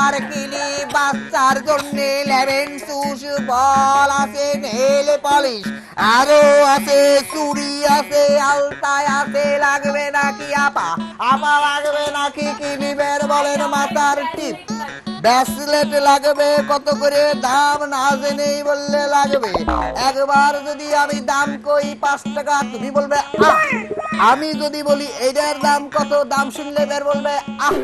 মাথার কিলি বাচ্চার জন্য লেবেন সুস, বল আছে, নেল পলিশ। আরও আছে, চুড়ি আছে, আলতায় আছে, লাগবে নাকি আপা? আপা লাগবে নাকি কি নিবেন বলেন মাথার টিপ? ব্যাসলেট লাগবে কত করে দাম না জেনেই বললে লাগবে। একবার যদি আমি দাম কই পাঁচ টাকা তুমি বলবে আমি যদি বলি এইটার দাম কত? দাম শুনলে বের বলবে আহ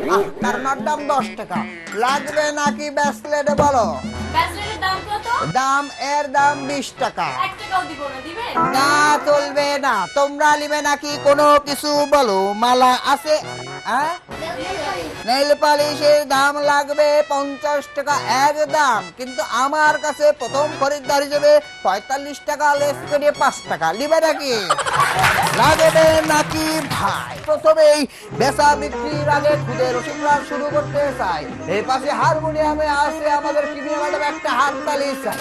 তার দাম দশ টাকা। লাগবে নাকি ব্যাসলেট বলো? দাম এর দাম বিশ টাকা। না চলবে না। তোমরা নিবে নাকি কোনো কিছু বলো? মালা আছে হ্যাঁ নেল দাম লাগবে পঞ্চাশ টাকা এক দাম কিন্তু আমার কাছে প্রথম খরিদ্দার হিসেবে পঁয়তাল্লিশ টাকা, লেস করে পাঁচ টাকা। নিবে নাকি? লাগবে নাকি ভাই? প্রথমেই বেচা বিক্রির আগে খুদে শুরু করতে চাই। এই পাশে হারমোনিয়ামে আমাদের ম্যাডাম একটা চাই।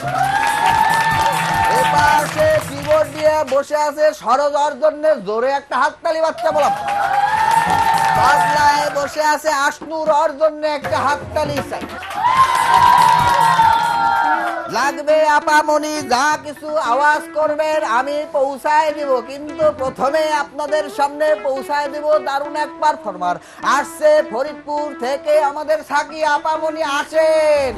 এপাশে কিবোর্ড দিয়ে বসে আছে সরোজার জন্য জোরে একটা হাততালি বাচ্চা বলাম বসে আছে আশনুর ওর জন্য একটা হাততালি চাই। লাগবে আপামনি যা কিছু আওয়াজ করবেন, আমি পৌঁছায় দিব। কিন্তু প্রথমে আপনাদের সামনে পৌঁছায় দিব দারুণ এক পারফর্মার আসছে ফরিদপুর থেকে আমাদের সাকি আপামনি আসেন।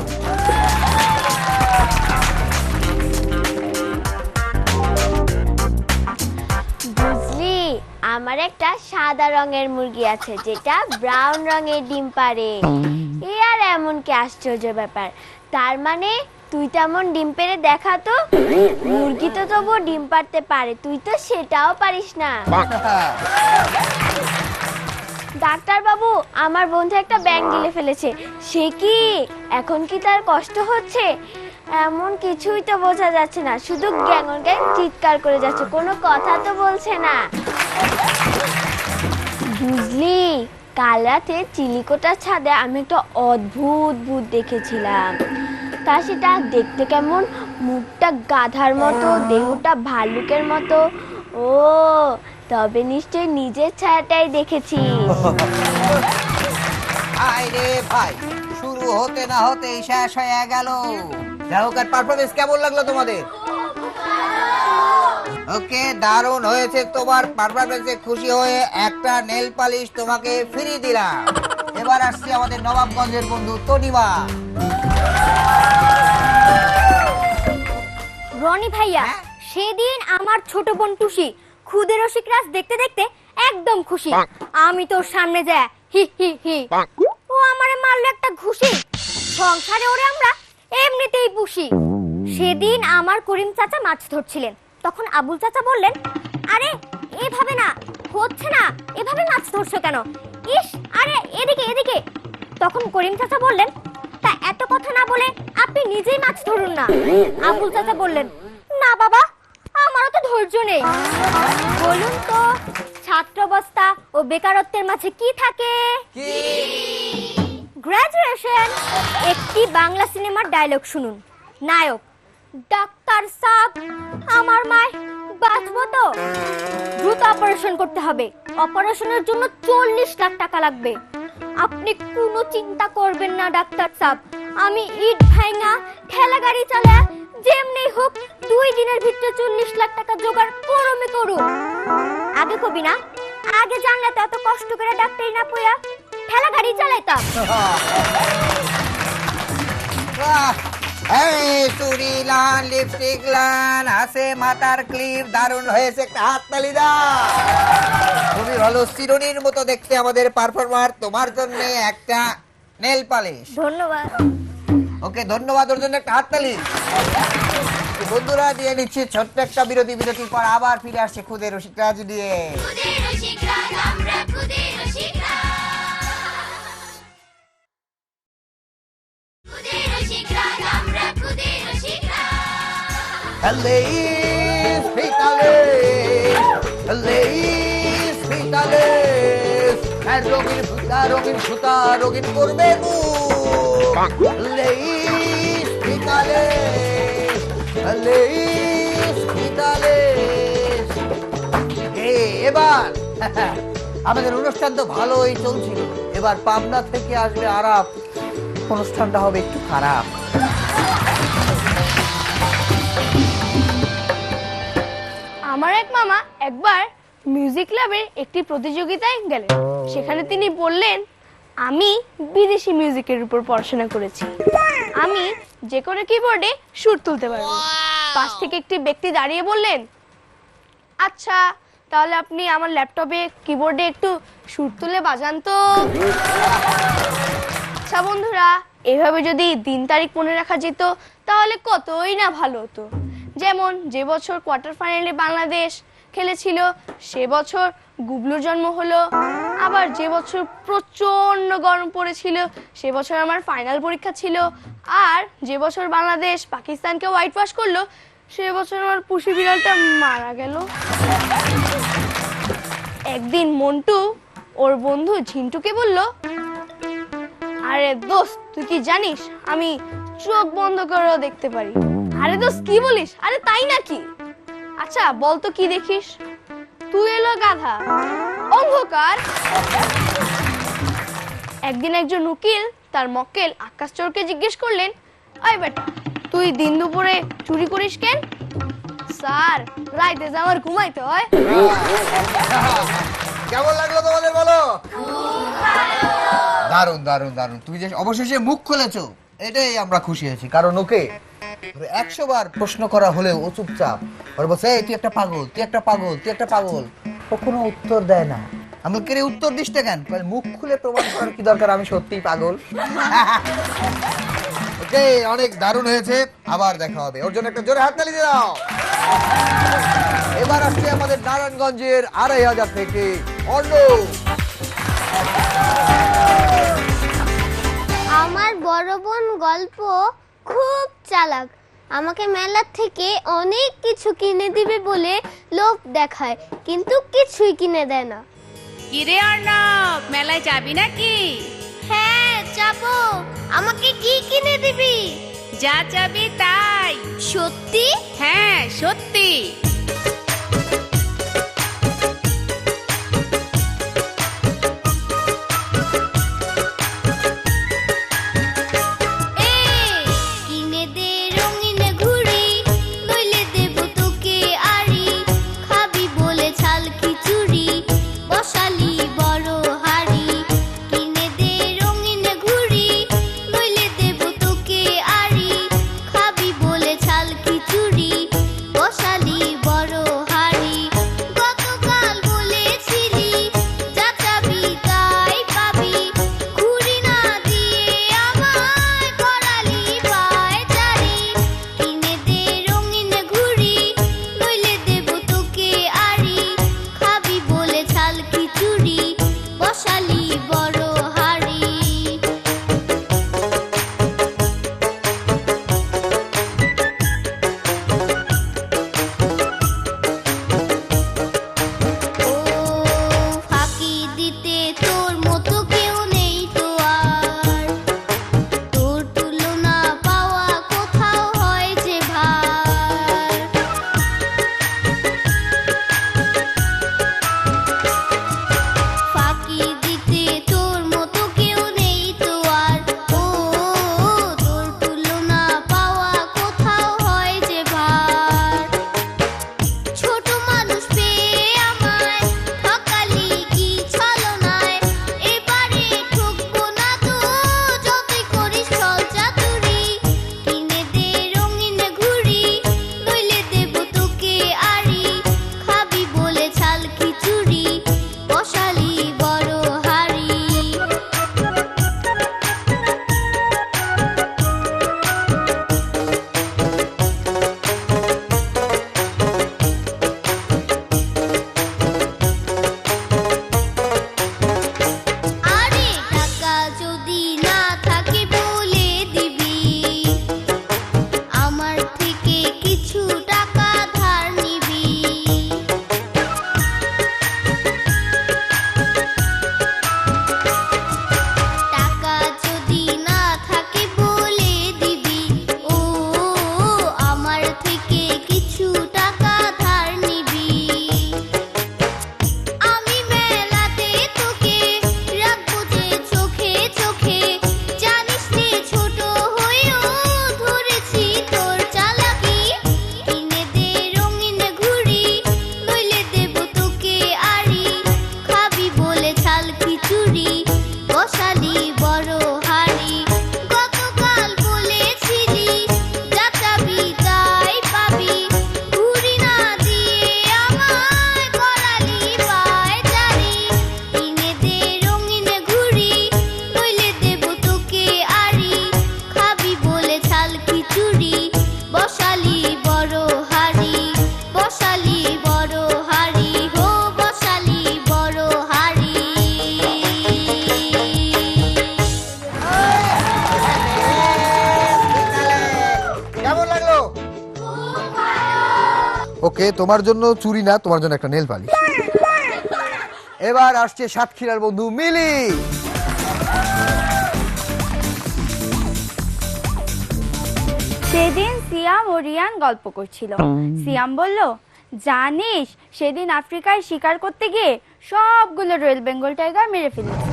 আমার একটা সাদা রঙের মুরগি আছে, যেটা ব্রাউন রঙের ডিম পারে এ আর এমন কি আশ্চর্য ব্যাপার। তার মানে তুই তেমন ডিম পেড়ে দেখা তো? মুরগি তো তবু ডিম পারতে পারে, তুই তো সেটাও পারিস না। ডাক্তার বাবু আমার বন্ধু একটা ব্যাং গিলে ফেলেছে। সে কি? এখন কি তার কষ্ট হচ্ছে? এমন কিছুই তো বোঝা যাচ্ছে না। শুধু গ্যাঙন গ্যাং চিৎকার করে যাচ্ছে। কোনো কথা তো বলছে না। বুঝলি? কাল রাতে চিলিকোটার ছাদে আমি একটা অদ্ভুত ভূত দেখেছিলাম। তা সেটা দেখতে কেমন মুখটা গাধার মতো, দেহটা ভাল্লুকের মতো। ও, তবে নিশ্চয় নিজের ছায়াটাই দেখেছিস আরে ভাই, শুরু হতে না হতে শেষ হয়ে গেল। দেহকার পারফরমেন্স কেমন লাগল তোমাদের? ওকে দারুণ হয়েছে তোমার পারফরমেন্সে খুশি হয়ে একটা নেল পালিশ তোমাকে ফ্রি দিলাম। এবার আসছে আমাদের নবাবগঞ্জের বন্ধু তনিমা। রনি ভাইয়া হ্যাঁ? সেদিন আমার ছোট বোন টুসি খুদে রসিক রাজ দেখতে দেখতে একদম খুশি। আমি তোর সামনে যায় হি হি হি। ও আমারে মারলো একটা ঘুষি। সংসারে ওরে আমরা এমনিতেই পুষি। সেদিন আমার করিম চাচা মাছ ধরছিলেন। তখন আবুল চাচা বললেন, আরে, এভাবে না, হচ্ছে না, এভাবে মাছ ধরছো কেন? ইস, আরে, এদিকে এদিকে। তখন করিম চাচা বললেন, তা এত কথা না বলে আপনি নিজেই মাছ ধরুন না। আবুল চাচা বললেন, না বাবা, আমারও তো ধৈর্য নেই। বলুন তো, ছাত্রাবস্থা ও বেকারত্বের মাঝে কি থাকে? কি? গ্রাজুয়েশন একটি বাংলা সিনেমার ডায়লগ শুনুন। নায়ক, ডাক্তার সাব, আমার মায়, বাঁচবো তো। দ্রুত অপারেশন করতে হবে। অপারেশনের জন্য চল্লিশ লাখ টাকা লাগবে। আপনি কোনো চিন্তা করবেন না, ডাক্তার সাব। আমি ইট ভাঙা, ঠেলা গাড়ি চালা, যেমনি হোক, দুই দিনের ভিতরে চল্লিশ লাখ টাকা জোগাড় করমে করুন। আগে কবি না, আগে জানলে তো এত কষ্ট করে ডাক্তারি না পয়া ঠেলা গাড়ি চালাইতাম। এই চুরি লান লিপস্টিক লান আছে মাথার ক্লিপ দারুণ হয়েছে একটা হাততালি দাও। খুবই ভালো চিরুনির মতো দেখতে আমাদের পারফরমার তোমার জন্য একটা নেল পালিশ ধন্যবাদ। ওকে ধন্যবাদ ওর জন্য একটা হাততালি। বন্ধুরা দিয়ে নিচ্ছি ছোট্ট একটা বিরতি বিরতির পর আবার ফিরে আসছে খুদে রসিকরাজ দিয়ে Feliz Vitales, Feliz Vitales, আর রঙিন ফুটা রঙিন সুতা রঙিন করবে Feliz Vitales, Feliz Vitales. এবার আমাদের অনুষ্ঠান তো ভালোই চলছিল। এবার পাবনা থেকে আসবে আরাপ অনুষ্ঠানটা হবে একটু খারাপ। আমার এক মামা একবার মিউজিক ক্লাবের একটি প্রতিযোগিতায় গেলেন। সেখানে তিনি বললেন আমি বিদেশি মিউজিকের উপর পড়াশোনা করেছি। আমি যে কোনো কিবোর্ডে সুর তুলতে পারব। পাশ থেকে একটি ব্যক্তি দাঁড়িয়ে বললেন আচ্ছা তাহলে আপনি আমার ল্যাপটপে কিবোর্ডে একটু সুর তুলে বাজান তো। আচ্ছা বন্ধুরা এভাবে যদি দিন তারিখ মনে রাখা যেত তাহলে কতই না ভালো হতো। যেমন যে বছর কোয়ার্টার ফাইনালে বাংলাদেশ খেলেছিল, সে বছর গুবলুর জন্ম হলো। আবার যে বছর প্রচণ্ড গরম পড়েছিল, সে বছর আমার ফাইনাল পরীক্ষা ছিল। আর যে বছর বাংলাদেশ পাকিস্তানকে হোয়াইট ওয়াশ করল, সে বছর আমার পুষি বিড়ালটা মারা গেল। একদিন মন্টু ওর বন্ধু ঝিন্টুকে বলল, আরে দোস্ত, তুই কি জানিস? আমি চোখ বন্ধ করেও দেখতে পারি। আরে দোস্ত, কি বলিস? আরে তাই নাকি? আচ্ছা বল তো কি দেখিস? তুই এলো গাধা। অন্ধকার। একদিন একজন উকিল, তার মক্কেল আকাশ চোরকে জিজ্ঞেস করলেন আই বেটা, তুই দিন দুপুরে চুরি করিস কেন? স্যার, রাইতে যাওয়ার ঘুমাইতে হয়। কেমন লাগল তোমাদের বলো? দারুণ দারুণ দারুণ তুমি যে অবশেষে মুখ খুলেছো, এটাই আমরা খুশি হয়েছি। কারণ ওকে একশো বার প্রশ্ন করা হলেও ও চুপচাপ। ওর বলছে তুই একটা পাগল, তুই একটা পাগল, তুই একটা পাগল। ও কোনো উত্তর দেয় না। আমি কে উত্তর দিস না কেন? মুখ খুলে প্রমাণ করার কি দরকার? আমি সত্যিই পাগল। ওকে অনেক দারুণ হয়েছে, আবার দেখা হবে। ওর জন্য একটা জোরে হাততালি দিয়ে দাও। এবার আসছে আমাদের নারায়ণগঞ্জের আড়াই হাজার থেকে আমার বড় বোন গল্প খুব চালাক। আমাকে মেলার থেকে অনেক কিছু কিনে দিবে বলে লোক দেখায় কিন্তু কিছুই কিনে দেয় না। কিরে অর্ণব মেলায় যাবি নাকি? হ্যাঁ যাব। আমাকে কি কিনে দিবি? যা যাবি তাই। সত্যি? হ্যাঁ সত্যি। তোমার জন্য চুরি না তোমার জন্য একটা নেল পালিশ। এবার আসছে সাতক্ষীরার বন্ধু মিলি। সেদিন সিয়াম ও রিয়ান গল্প করছিল। সিয়াম বলল জানিস সেদিন আফ্রিকায় শিকার করতে গিয়ে সবগুলো রয়্যাল বেঙ্গল টাইগার মেরে ফেলেছে।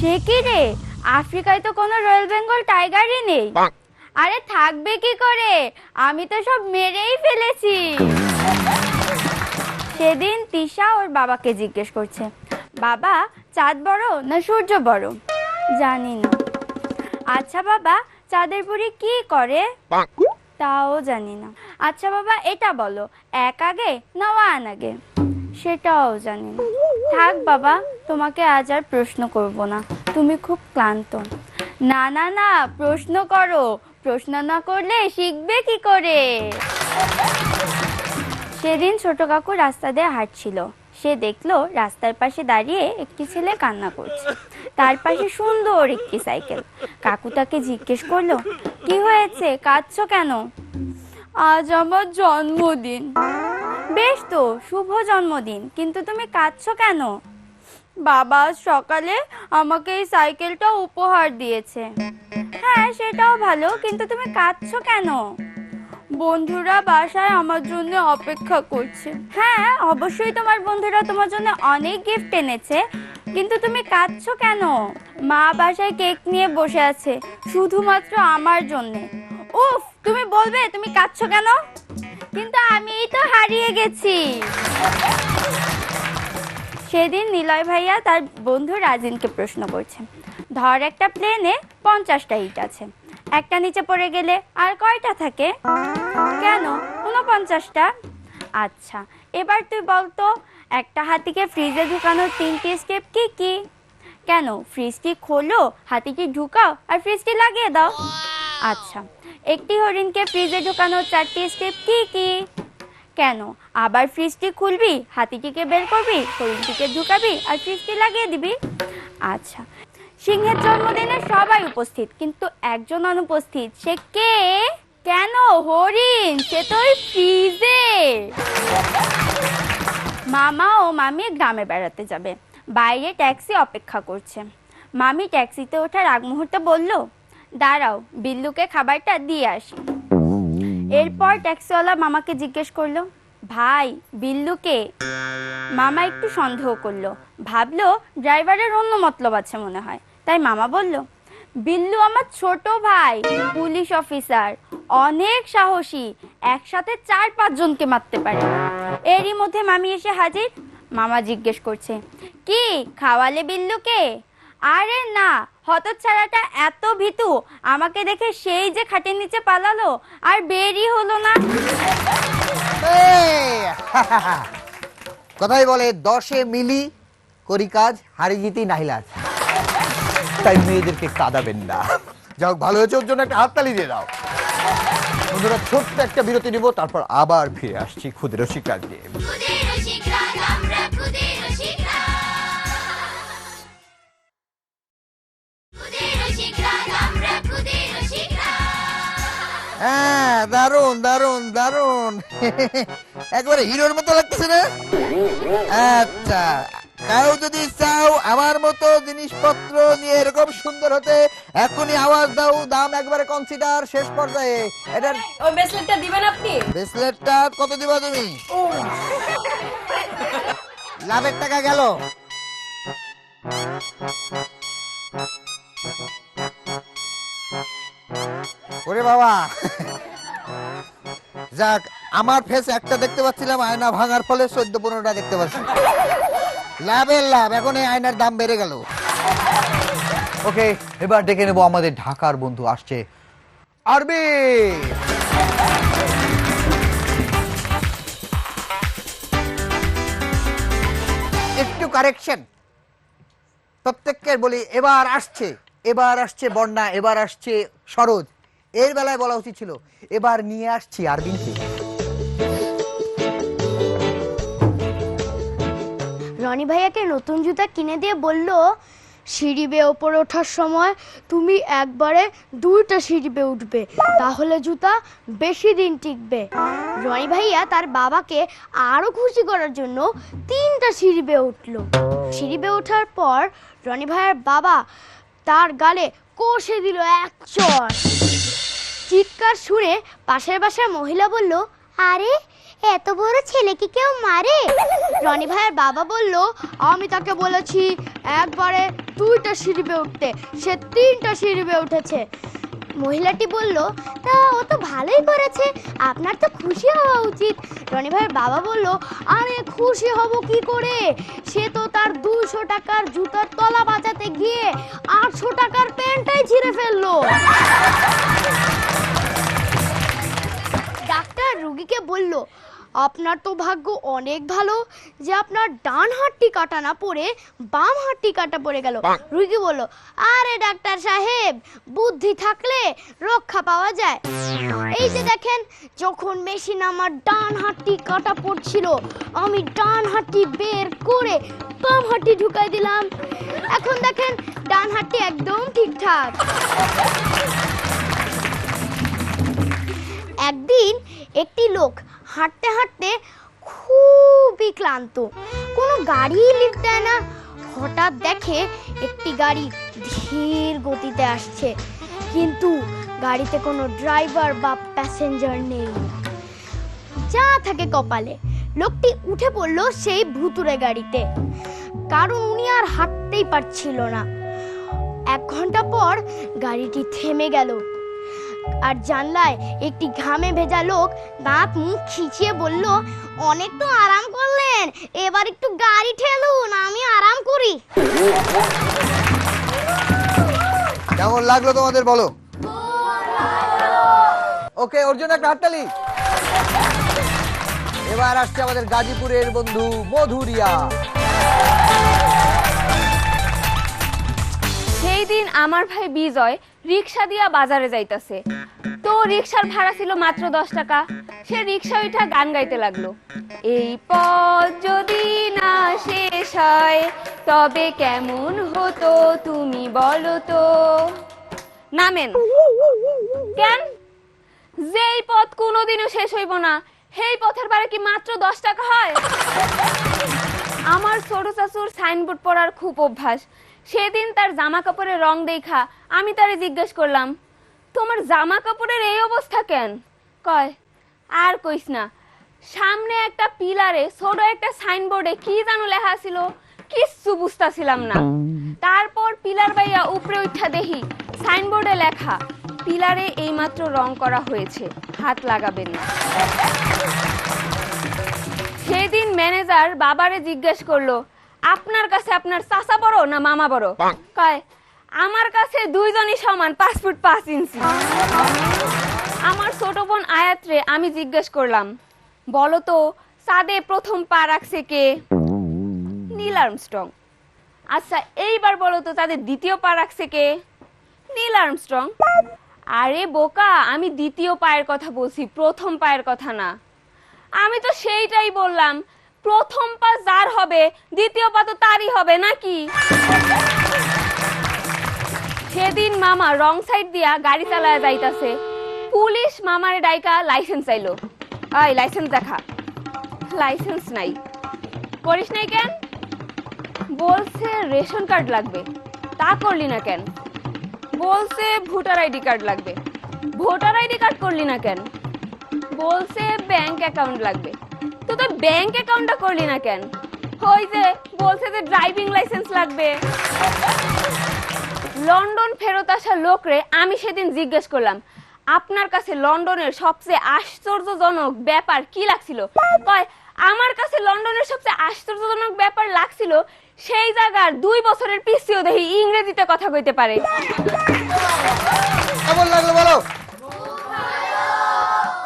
সে কি রে? আফ্রিকায় তো কোনো রয়্যাল বেঙ্গল টাইগারই নেই। আরে থাকবে কি করে? আমি তো সব মেরেই ফেলেছি। সেদিন তিশা ওর বাবাকে জিজ্ঞেস করছে বাবা চাঁদ বড় না সূর্য বড়? জানি না। আচ্ছা বাবা চাঁদের বুড়ি কি করে? তাও জানি না। আচ্ছা বাবা এটা বলো এক আগে না ওয়ান আগে? সেটাও জানি না। থাক বাবা তোমাকে আজ আর প্রশ্ন করব না তুমি খুব ক্লান্ত। না না না প্রশ্ন করো প্রশ্ন না করলে শিখবে কি করে? সেদিন ছোট কাকু রাস্তা দিয়ে হাঁটছিল। সে দেখল রাস্তার পাশে দাঁড়িয়ে একটি ছেলে কান্না করছে। তার পাশে সুন্দর একটি সাইকেল। কাকু তাকে জিজ্ঞেস করল, কি হয়েছে? কাঁদছো কেন? আজ আমার জন্মদিন। বেশ তো, শুভ জন্মদিন। কিন্তু তুমি কাঁদছো কেন? বাবা সকালে আমাকে এই সাইকেলটা উপহার দিয়েছে। হ্যাঁ সেটাও ভালো, কিন্তু তুমি কাঁদছো কেন? বন্ধুরা বাসায় আমার জন্য অপেক্ষা করছে। হ্যাঁ অবশ্যই তোমার বন্ধুরা তোমার জন্য অনেক গিফট এনেছে, কিন্তু তুমি কাঁদছো কেন? মা বাসায় কেক নিয়ে বসে আছে, শুধুমাত্র আমার জন্য। উফ, তুমি বলবে তুমি কাঁদছো কেন? কিন্তু আমি তো হারিয়ে গেছি। সেদিন নিলয় ভাইয়া তার বন্ধু রাজিনকে প্রশ্ন করছে। ধর একটা প্লেনে পঞ্চাশটা ইট আছে। একটা নিচে পড়ে গেলে আর কয়টা থাকে? কেন? উনপঞ্চাশটা? আচ্ছা এবার তুই বলতো একটা হাতিকে ফ্রিজে ঢুকানোর তিনটি স্টেপ কি কি? কেন? ফ্রিজটি খোলো হাতিটি ঢুকাও, আর ফ্রিজটি লাগিয়ে দাও। আচ্ছা একটি হরিণকে ফ্রিজে ঢুকানোর চারটি স্টেপ কি কি? কেন? আবার ফ্রিজটি খুলবি, হাতিটিকে বের করবি, হরিণটিকে ঢুকাবি আর ফ্রিজটি লাগিয়ে দিবি? আচ্ছা সিংহের জন্মদিনে সবাই উপস্থিত, কিন্তু একজন অনুপস্থিত, সে কে? কেন হরিণ? সে তো ফ্রিজে। মামা ও মামি গ্রামে বেড়াতে যাবে, বাইরে ট্যাক্সি অপেক্ষা করছে। মামি ট্যাক্সিতে ওঠার আগ মুহূর্তে বলল, দাঁড়াও, বিল্লুকে খাবারটা দিয়ে আসি। এরপর ট্যাক্সিওয়ালা মামাকে জিজ্ঞেস করল, ভাই বিল্লুকে মামা একটু সন্দেহ করল। ভাবলো, ড্রাইভারের অন্য মতলব আছে মনে হয়। তাই মামা বলল, বিল্লু আমার ছোট ভাই, পুলিশ অফিসার। অনেক সাহসী, একসাথে চার পাঁচজনকে মারতে পারে। এরই মধ্যে মামি এসে হাজির। মামা জিজ্ঞেস করছে, কি, খাওয়ালে বিল্লুকে? আরে না হতচ্ছাড়াটা এত ভীতু। আমাকে দেখে সেই যে খাটের নিচে পালালো আর বেরই হলো না! কথাই বলে দশে মিলি করি কাজ হারি জিতি নাহিলাজ তাই মেয়েদেরকে কাঁদাবেন না। যাই হোক ভালো হয়েছে ওর জন্য একটা হাততালি দিয়ে দাও। বন্ধুরা ছোট্ট একটা বিরতি নিব তারপর আবার ফিরে আসছি ক্ষুদ্র শিকার দিয়ে হ্যাঁ দারুণ দারুণ দারুণ একবারে হিরোর মতো লাগতেছে না? আচ্ছা কারও যদি চাও আমার মতো জিনিসপত্র নিয়ে এরকম সুন্দর হতে এখনই আওয়াজ দাও দাম একবারে কনসিডার শেষ পর্যায়ে। এটার ওই ব্রেসলেটটা দিবেন আপনি? ব্রেসলেটটা কত দিবা তুমি? লাভের টাকা গেল। ওরে বাবা। যাক আমার ফেস একটা দেখতে পাচ্ছিলাম আয়না ভাঙার ফলে চোদ্দ পনেরোটা দেখতে পাচ্ছি। লাভের লাভ এখন এই আয়নার দাম বেড়ে গেল। ওকে এবার ডেকে নেব আমাদের ঢাকার বন্ধু আসছে। আরবি! একটু কারেকশন প্রত্যেককে বলি এবার আসছে এবার আসছে বন্যা এবার আসছে সরোজ। এর বেলায় বলা উচিত ছিল, এবার নিয়ে আসছি আরবিনকে। রনি ভাইয়াকে নতুন জুতা কিনে দিয়ে বলল, সিঁড়ি বেয়ে ওপরে ওঠার সময় তুমি একবারে দুইটা সিঁড়ি বেয়ে উঠবে, তাহলে জুতা বেশি দিন টিকবে। রনি ভাইয়া তার বাবাকে আরও খুশি করার জন্য তিনটা সিঁড়ি বেয়ে উঠল। সিঁড়ি বেয়ে ওঠার পর রনি ভাইয়ার বাবা তার গালে কষে দিল এক চর। চিৎকার শুনে পাশের বাসার মহিলা বলল, আরে, এত বড় ছেলে কি কেউ মারে? রনি ভাইয়ের বাবা বলল, আমি তাকে বলেছি, একবারে দুইটা সিঁড়ি বেয়ে উঠতে। সে তিনটা সিঁড়ি বেয়ে উঠেছে। মহিলাটি বলল, তা ও তো ভালোই করেছে, আপনার তো খুশি হওয়া উচিত। রনি ভাইয়ের বাবা বলল, আরে, খুশি হব কি করে? সে তো তার দুশো টাকার জুতার তলা বাঁচাতে গিয়ে আটশো টাকার প্যান্টটাই ছিঁড়ে ফেলল। রুগীকে বলল আপনার তো ভাগ্য অনেক ভালো যে আপনার ডান হাতটি কাটা না পড়ে বাম হাতটি কাটা পড়ে গেল। রুগী বলল আরে ডাক্তার সাহেব বুদ্ধি থাকলে রক্ষা পাওয়া যায়। এই যে দেখেন যখন মেশিন আমার ডান হাতটি কাটা পড়ছিল আমি ডান হাতটি বের করে বাম হাতটি ঢুকাই দিলাম। এখন দেখেন ডান হাতটি একদম ঠিকঠাক। একদিন একটি লোক হাঁটতে হাঁটতে খুবই ক্লান্ত। কোনো গাড়ি লিফট দেয় না। হঠাৎ দেখে একটি গাড়ি ধীর গতিতে আসছে। কিন্তু গাড়িতে কোনো ড্রাইভার বা প্যাসেঞ্জার নেই। যা থাকে কপালে। লোকটি উঠে পড়ল সেই ভুতুরে গাড়িতে। কারণ উনি আর হাঁটতেই পারছিল না। এক ঘণ্টা পর গাড়িটি থেমে গেল। আর জানলায় একটি ঘামে ভেজা লোক দাঁত মুখ খিচিয়ে বলল অনেক তো আরাম করলেন এবার একটু গাড়ি ঠেলুন আমি আরাম করি। কেমন লাগল তোমাদের বলো? ওকে ওর জন্য একটা হাততালি। এবার আসছে আমাদের গাজীপুরের বন্ধু মধুরিয়া। সেই দিন আমার ভাই বিজয় রিক্সা দিয়া বাজারে যাইতাছে। তো রিক্সার ভাড়া ছিল মাত্র দশ টাকা। সে রিক্সা উঠা গান গাইতে লাগল। এই পথ যদি না শেষ হয়, তবে কেমন হতো তুমি বলো তো? নামেন। কেন? যেই পথ কোনোদিনও শেষ হইব না, সেই পথের ভাড়া কি মাত্র দশ টাকা হয়? আমার ছোট চাচুর সাইনবোর্ড পড়ার খুব অভ্যাস। সেদিন তার জামা কাপড়ের রং দেখা আমি তারে জিজ্ঞেস করলাম, তোমার জামা কাপড়ের এই অবস্থা কেন? কয়, আর কইস না, সামনে একটা পিলারে ছোট একটা সাইনবোর্ডে কি জানো লেখা ছিল কিচ্ছু বুঝতাছিলাম না। তারপর পিলার বাইয়া উপরে উঠা দেখি সাইনবোর্ডে লেখা, পিলারে এইমাত্র রং করা হয়েছে, হাত লাগাবেন না। সেদিন ম্যানেজার বাবারে জিজ্ঞেস করল আপনার কাছে আপনার চাচা বড় না মামা বড়? কয় আমার কাছে দুইজনই সমান পাঁচ ফুট পাঁচ ইঞ্চি। আমার ছোট বোন আয়াত্রে আমি জিজ্ঞেস করলাম বলো তো সাদে প্রথম পা রাখছে কে? Neil Armstrong. আচ্ছা এইবার বলো তো তাদের দ্বিতীয় পা রাখছে কে? Neil Armstrong. আরে বোকা আমি দ্বিতীয় পায়ের কথা বলছি প্রথম পায়ের কথা না। আমি তো সেইটাই বললাম প্রথম পা যার হবে দ্বিতীয় পা তো তারই হবে, নাকি? সেদিন মামা রং সাইড দিয়া গাড়ি চালায় যাইতাছে। পুলিশ মামার ডাইকা লাইসেন্স চাইলো। আই লাইসেন্স দেখা। লাইসেন্স নাই। করিস নাই কেন? বলছে রেশন কার্ড লাগবে। তা করলি না কেন? বলছে ভোটার আইডি কার্ড লাগবে। ভোটার আইডি কার্ড করলি না কেন? বলছে ব্যাংক অ্যাকাউন্ট লাগবে। তো তুই ব্যাংক অ্যাকাউন্টটা করলি না কেন? ওই যে বলছে যে ড্রাইভিং লাইসেন্স লাগবে। লন্ডন ফেরত আসা লোকরে আমি সেদিন জিজ্ঞেস করলাম, আপনার কাছে লন্ডনের সবচেয়ে আশ্চর্যজনক ব্যাপার কি লাগছিল? কয়, আমার কাছে লন্ডনের সবচেয়ে আশ্চর্যজনক ব্যাপার লাগছিল, সেই জায়গার দুই বছরের পিসিও দেখি ইংরেজিতে কথা কইতে পারে। কেমন লাগল বলো।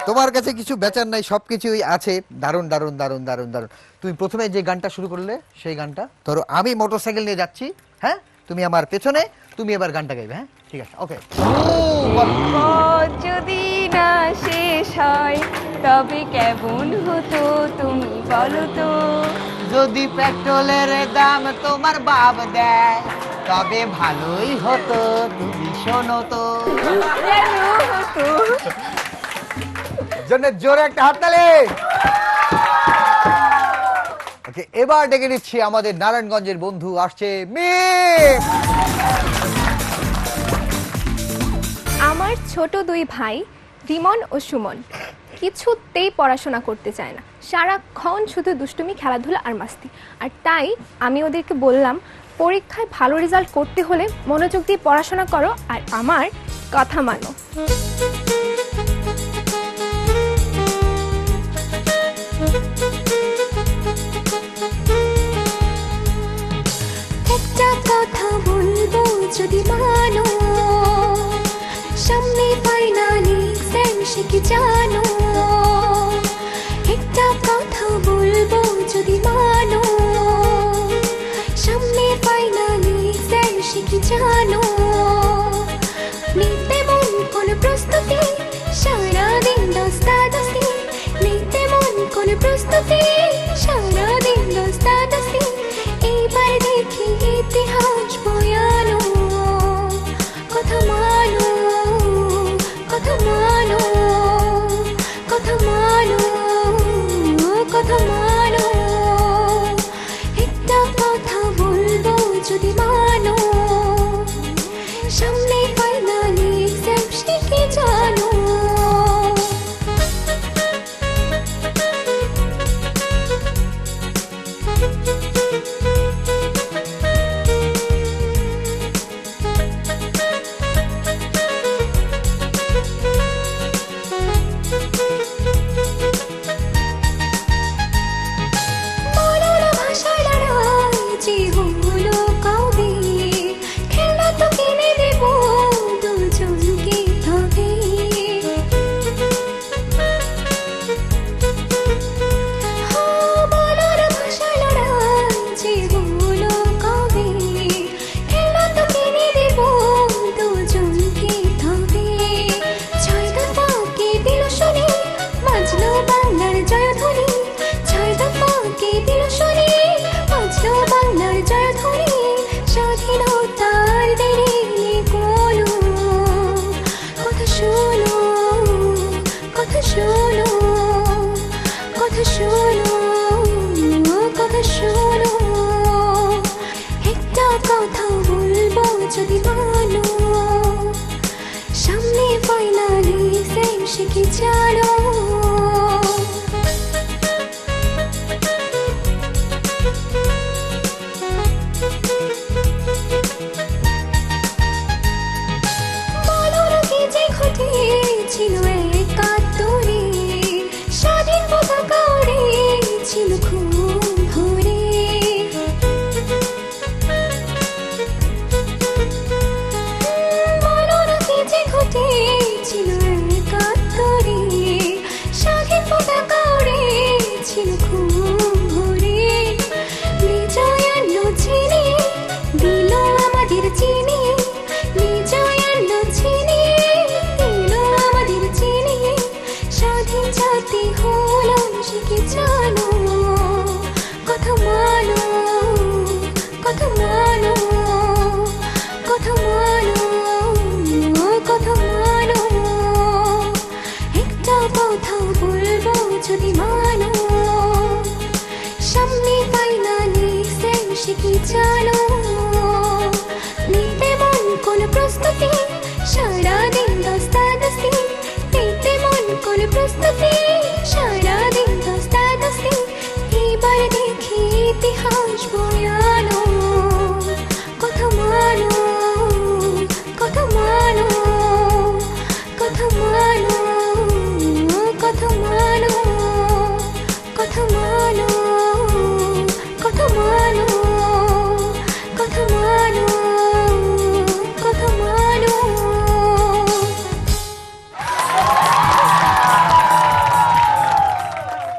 তোমার কাছে কিছু বেচার নাই সবকিছুই আছে। দারুণ দারুণ দারুণ দারুণ দারুণ। তুমি প্রথমে যে গানটা শুরু করলে সেই গানটা? ধরো আমি মোটরসাইকেল নিয়ে যাচ্ছি হ্যাঁ? তুমি আমার পেছনে তুমি এবার গানটা গাইবে হ্যাঁ? ঠিক আছে ওকে যদি না শেষ হয় তবে কেমন হতো তুমি বলো তো? যদি পেট্রোলের দাম তোমার বাপ দেয় তবে ভালোই হতো তুমি শোনো তো। জন্য জোরে একটা হাততালি ওকে, এবার ডেকে নিচ্ছি আমাদের নারায়ণগঞ্জের বন্ধু, আসছে মিম। আমার ছোট দুই ভাই, রিমন ও সুমন, কিছুতেই পড়াশোনা করতে চায় না। সারাক্ষণ শুধু দুষ্টুমি, খেলাধুলা আর মাস্তি। আর তাই আমি ওদেরকে বললাম, পরীক্ষায় ভালো রেজাল্ট করতে হলে মনোযোগ দিয়ে পড়াশোনা করো আর আমার কথা মানো। যদি মানো সামনে ফাইনালি এক্সাম সে কি জানো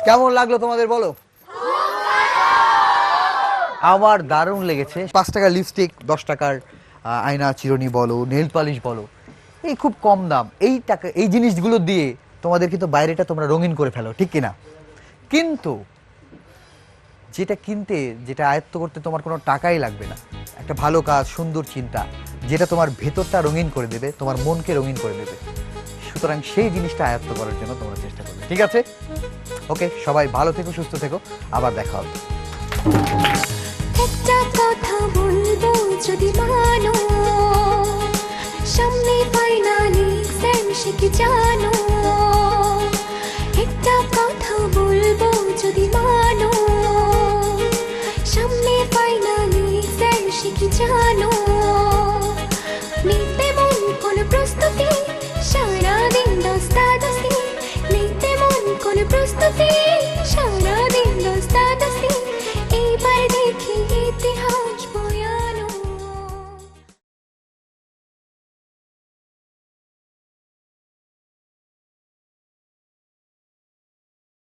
কেমন লাগল তোমাদের বলো? আমার দারুণ লেগেছে। পাঁচ টাকার লিপস্টিক দশ টাকার আয়না, চিরুনি বলো নেল পালিশ বলো। এই খুব কম দাম। এই টাকা এই জিনিসগুলো দিয়ে তোমাদের কিন্তু বাইরেটা তোমরা রঙিন করে ফেলো, ঠিক কিনা? কিন্তু যেটা কিনতে, যেটা আয়ত্ত করতে তোমার কোনো টাকাই লাগবে না। একটা ভালো কাজ, সুন্দর চিন্তা, যেটা তোমার ভেতরটা রঙিন করে দেবে, তোমার মনকে রঙিন করে দেবে। সুতরাং সেই জিনিসটা আয়ত্ত করার জন্য তোমরা চেষ্টা করবে, ঠিক আছে? ওকে, সবাই ভালো থেকো, সুস্থ থেকো। আবার দেখা হবে। একটা কথা বলব যদি মানো। সামনে ফাইনাল এক্সাম সে কি জানো। একটা কথা বলব যদি মানো। সামনে ফাইনাল এক্সাম সে কি জানো।